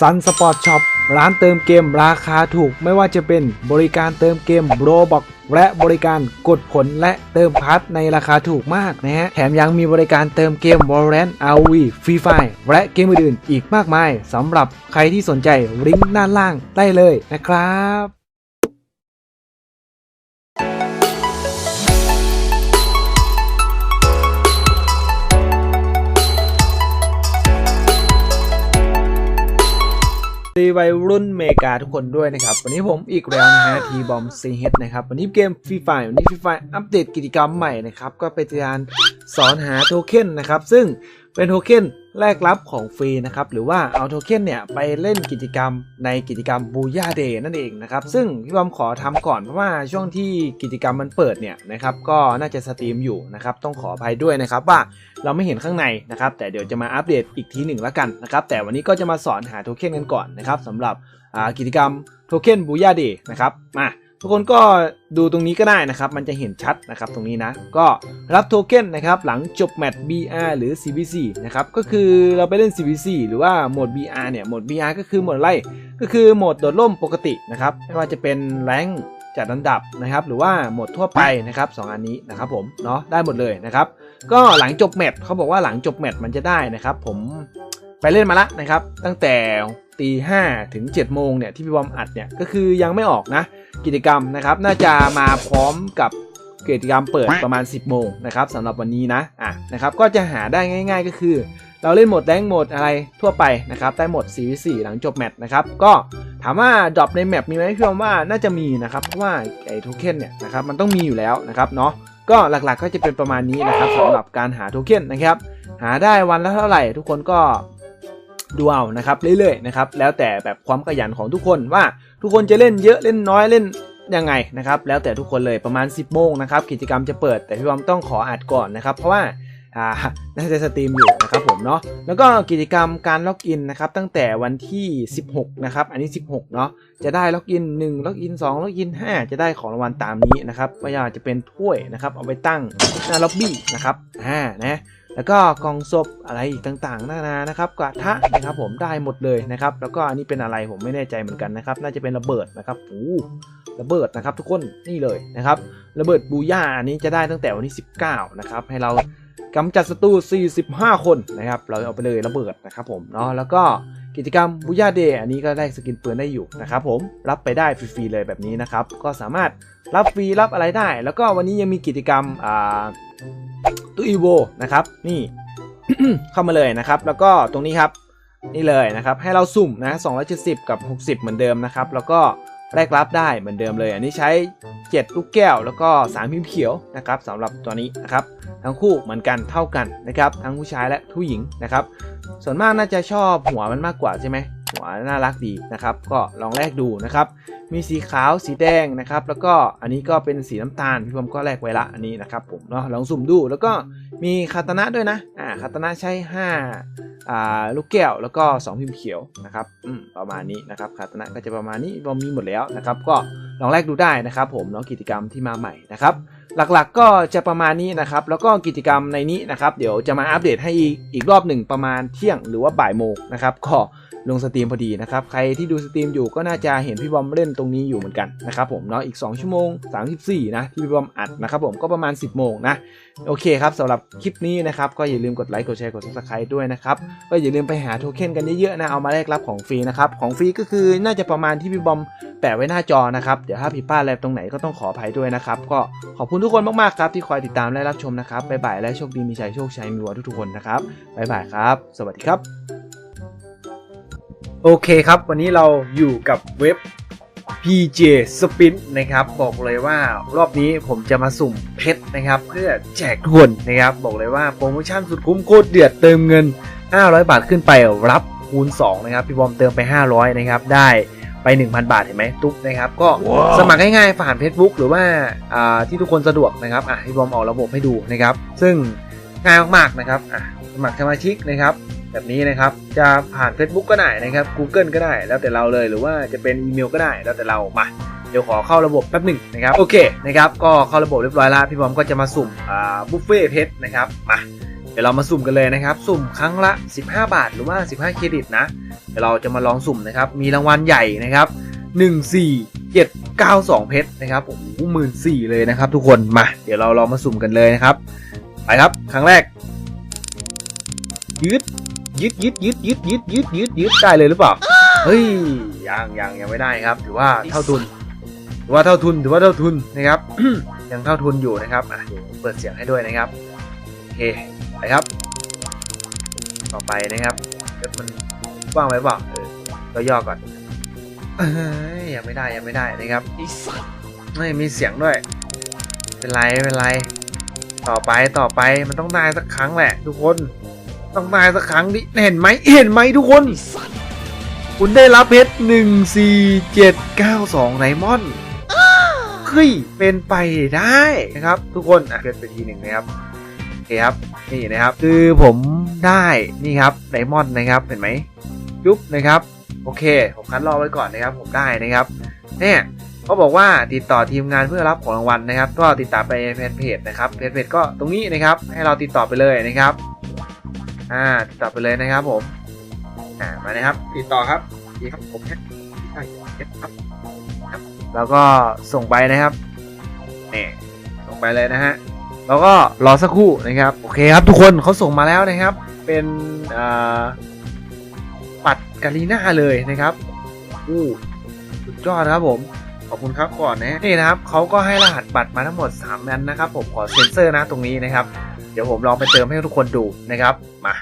ซันสปอร์ตช็อปร้านเติมเกมราคาถูกไม่ว่าจะเป็นบริการเติมเกมโรบอกและบริการกดผลและเติมพัทในราคาถูกมากนะฮะ แถมยังมีบริการเติมเกม Valorant RV Free Fire และเกมอื่นๆอีกมากมายสำหรับใครที่สนใจลิงก์ด้านล่างได้เลยนะครับ ดีวัยรุ่นเมกาทุกคนด้วยนะครับ วันนี้ผมอีกแล้วนะฮะทีบอมซีเฮดนะครับ วันนี้เกมฟรีไฟวันนี้ฟรีไฟอัปเดตกิจกรรมใหม่นะครับ ก็เป็นการสอนหาโทเค็นนะครับ ซึ่ง เป็นโทเค็นแลกรับของฟรีนะครับหรือว่าเอาโทเค็นเนี่ยไปเล่นกิจกรรมในกิจกรรมบูย่าเดย์นั่นเองนะครับซึ่งพี่บอมขอทำก่อนเพราะว่าช่วงที่กิจกรรมมันเปิดเนี่ยนะครับก็น่าจะสตรีมอยู่นะครับต้องขออภัยด้วยนะครับว่าเราไม่เห็นข้างในนะครับแต่เดี๋ยวจะมาอัปเดตอีกทีหนึ่งแล้วกันนะครับแต่วันนี้ก็จะมาสอนหาโทเค็นกันก่อนนะครับสำหรับกิจกรรมโทเค็นบูย่าเดย์นะครับมา ทุกคนก็ดูตรงนี้ก็ได้นะครับ มันจะเห็นชัดนะครับตรงนี้นะ ก็รับโทเค็นนะครับ หลังจบแมตช์ BR หรือ CBC นะครับ ก็คือเราไปเล่น CBC หรือว่าโหมด BR เนี่ย โหมด BR ก็คือโหมดอะไร ก็คือโหมดโดดร่มปกตินะครับ ไม่ว่าจะเป็นแรงจัดอันดับนะครับ หรือว่าโหมดทั่วไปนะครับสองอันนี้นะครับผม เนาะได้หมดเลยนะครับ ก็หลังจบแมตช์เขาบอกว่าหลังจบแมตช์มันจะได้นะครับ ผม ไปเล่นมาละนะครับ ตั้งแต่ตีห้าถึง7จ็ดโมงเนี่ยที่พี่บอมอัดเนี่ยก็คือยังไม่ออกนะ กิจกรรมนะครับน่าจะมาพร้อมกับกิจกรรมเปิดประมาณ 10โมงนะครับสำหรับวันนี้นะอะนะครับก็จะหาได้ง่าย ๆ ก็คือ เราเล่นโหมดแรงโหมดอะไรทั่วไปนะครับได้หมด4 4หลังจบแมตช์นะครับก็ถามว่าดรอปในแมปมีไหมพี่บอมว่าน่าจะมีนะครับเพราะว่าไอ้โทเค็นเนี่ยนะครับมันต้องมีอยู่แล้วนะครับเนาะก็หลักๆก็จะเป็นประมาณนี้นะครับสำหรับการหาโทเค็นนะครับหาได้วันละเท่าไหร่ ทุกคนก็ ดูเอานะครับเรื่อยๆนะครับแล้วแต่แบบความขยันของทุกคนว่าทุกคนจะเล่นเยอะเล่นน้อยเล่นยังไงนะครับแล้วแต่ทุกคนเลยประมาณ 10โมงนะครับกิจกรรมจะเปิดแต่พี่บอมต้องขออัดก่อนนะครับ เพราะว่าอ่าน่าจะสตรีมอยู่นะครับผมเนาะแล้วก็กิจกรรมการล็อกอินนะครับตั้งแต่วันที่ 16นะครับอันนี้ 16เนาะจะได้ล็อกอิน1ล็อกอิน2ล็อกอิน5 จะได้ของรางวัลตามนี้นะครับไม่ว่าจะเป็นถ้วยนะครับเอาไปตั้งหน้าล็อบบี้นะครับอ่านะ แล้วก็กล่องศพอะไรอีกต่างๆนานานะครับกระทะนะครับผมได้หมดเลยนะครับ แล้วก็อันนี้เป็นอะไรผมไม่แน่ใจเหมือนกันนะครับ น่าจะเป็นระเบิดนะครับโอ้ระเบิดนะครับทุกคนนี่เลยนะครับ ระเบิดบูย่าอันนี้จะได้ตั้งแต่วันที่ 19 นะครับ ให้เรากำจัดศัตรู 45 คนนะครับ เราเอาไปเลยระเบิดนะครับผมเนาะแล้วก็กิจกรรมบูย่าเดย์อันนี้ก็ได้สกินปืนได้อยู่นะครับผมรับไปได้ฟรีๆเลยแบบนี้นะครับ ก็สามารถรับฟรีรับอะไรได้ แล้วก็วันนี้ยังมีกิจกรรมอ่า ตู้อีโวนะครับนี่ เข้ามาเลยนะครับ แล้วก็ตรงนี้ครับนี่เลยนะครับให้เราสุ่มนะ270 กับ 60 เหมือนเดิมนะครับ แล้วก็แลกรับได้เหมือนเดิมเลย อันนี้ใช้ 7 ลูกแก้ว แล้วก็3พิมพ์เขียวนะครับสำหรับตัวนี้นะครับทั้งคู่เหมือนกันเท่ากันนะครับ ทั้งผู้ชายและผู้หญิงนะครับ ส่วนมากน่าจะชอบหัวมันมากกว่าใช่ไหมหัวน่ารักดีนะครับ ก็ลองแลกดูนะครับ มีสีขาวสีแดงนะครับ แล้วก็อันนี้ก็เป็นสีน้ำตาลพี่ผมก็แลกไว้ละอันนี้นะครับผมเนาะลองสุ่มดูแล้วก็มีคาตานะด้วยนะอ่าคาตานะใช้5อ่าลูกแก้วแล้วก็ 2 พิมพ์เขียวนะครับอืมประมาณนี้นะครับคาตานะก็จะประมาณนี้บอมมีหมดแล้วนะครับ ก็ลองแลกดูได้นะครับ ผมเนาะกิจกรรมที่มาใหม่นะครับ หลักๆก็จะประมาณนี้นะครับ แล้วก็กิจกรรมในนี้นะครับ เดี๋ยวจะมาอัปเดตให้อีกอีกรอบหนึ่งประมาณเที่ยงหรือว่าบ่ายโมงนะครับก็ลงสตรีมพอดีนะครับ ใครที่ดูสตรีมอยู่ก็น่าจะเห็นพี่บอมเล่นตรงนี้อยู่เหมือนกันนะครับผมเนาะอีก 2 ชั่วโมง 34 นะที่พี่บอมอัดนะครับผมก็ประมาณ 10 โมงนะ โอเคครับสำหรับคลิปนี้นะครับ ก็อย่าลืมกดไลค์กดแชร์กด subscribe ด้วยนะครับ ก็อย่าลืมไปหาโทเค็นกันเยอะๆนะเอามาแลกรับของฟรีนะครับ ของฟรีก็คือน่าจะประมาณที่พี่บอมแปะไว้หน้าจอนะครับเดี๋ยวถ้าผิดพลาดอะไรตรงไหนก็ต้องขออภัยด้วยนะครับก็ขอบคุณทุกคนมากๆครับที่คอยติดตามและรับชมนะครับบ๊ายบายและโชคดีมีชัยโชคชัยมีวัวทุกๆคนนะครับบ๊ายบายครับ สวัสดีครับ โอเคครับ วันนี้เราอยู่กับเว็บ PJ Spin นะครับบอกเลยว่ารอบนี้ผมจะมาสุ่มเพชรนะครับ เพื่อแจกทุกคนนะครับ บอกเลยว่าโปรโมชั่นสุดคุ้มโคตรเดือดเติมเงิน 500 บาทขึ้นไปรับคูณ 2 นะครับ พี่บอมเติมไป 500 นะครับ ได้ ไป 1,000 บาทเห็นไหมตุ๊กนะครับ ก็สมัครง่ายๆผ่าน Facebook หรือว่าอ่าที่ทุกคนสะดวกนะครับอะพี่บอมออกระบบให้ดูนะครับ ซึ่งง่ายมากๆนะครับอะสมัครสมาชิกนะครับ แบบนี้นะครับจะผ่าน Facebook ก็ได้นะครับ Google ก็ได้แล้วแต่เราเลยหรือว่าจะเป็นอีเมลก็ได้แล้วแต่เรามาเดี๋ยวขอเข้าระบบแป๊บหนึ่งนะครับโอเคนะครับก็เข้าระบบเรียบร้อยแล้วพี่บอมก็จะมาสุ่มอ่าบุฟเฟ่เพชรนะครับมา เดี๋ยวเรามาสุ่มกันเลยนะครับ สุ่มครั้งละ 15 บาทหรือว่า 15 เครดิตนะ เดี๋ยวเราจะมาลองสุ่มนะครับ มีรางวัลใหญ่นะครับ 14792 เพชรนะครับ โอ้โหหมื่นสี่เลยนะครับทุกคน มา เดี๋ยวเราลองมาสุ่มกันเลยนะครับ ไปครับ ครั้งแรกยืดยืดยืดยืดยืดยืดยืดยืดยืดได้เลยหรือเปล่า เฮ้ย ยังยังยังไม่ได้ครับ ถือว่าเท่าทุน ถือว่าเท่าทุน ถือว่าเท่าทุนนะครับ ยังเท่าทุนอยู่นะครับ อะเดี๋ยวเปิดเสียงให้ด้วยนะครับ โอเคไป ครับ ต่อไปนะครับเดี๋ยวมันว่างไว้เปล่เออก็ย่อก่อนอยังไม่ได้ยังไม่ได้นะครับไม่มีเสียงด้วยเป็นไรเป็นไร ต่อไปต่อไปมันต้องได้สักครั้งแหละ ทุกคน ต้องได้สักครั้งดิเห็นไหมเห็นไหมทุกคน คุณได้รับเพชรหนึ่งสี่เจ็ดเก้าสองไดมอนด์เฮ้ยเป็นไปได้นะครับ ทุกคนอะเกิดไปทีหนึ่งนะครับ โอเคครับนี่นะครับคือผมได้นี่ครับไดมอนด์นะครับเห็นไหมยุบนะครับโอเค ผมคัดรอไว้ก่อนนะครับ ผมได้นะครับเนี่ยเขาบอกว่าติดต่อทีมงานเพื่อรับของรางวัลนะครับ ก็ติดตามไปแฟนเพจนะครับแฟนเพจก็ตรงนี้นะครับ ให้เราติดต่อไปเลยนะครับอ่าติดต่อไปเลยนะครับผมอ่ามาเลยครับ ติดต่อครับดีครับผมแค่ได้ครับครับแล้วก็ส่งไปนะครับนี่ส่งไปเลยนะฮะ แล้วก็รอสักครู่นะครับ โอเคครับทุกคนเขาส่งมาแล้วนะครับ เป็นปัดกาลีน่าเลยนะครับอู้สุดยอดครับผมขอบคุณครับก่อนนะนี่นะครับเขาก็ให้รหัสบัตรมาทั้งหมด3อันนะครับ ผมขอเซ็นเซอร์นะตรงนี้นะครับ เดี๋ยวผมลองไปเติมให้ทุกคนดูนะครับมา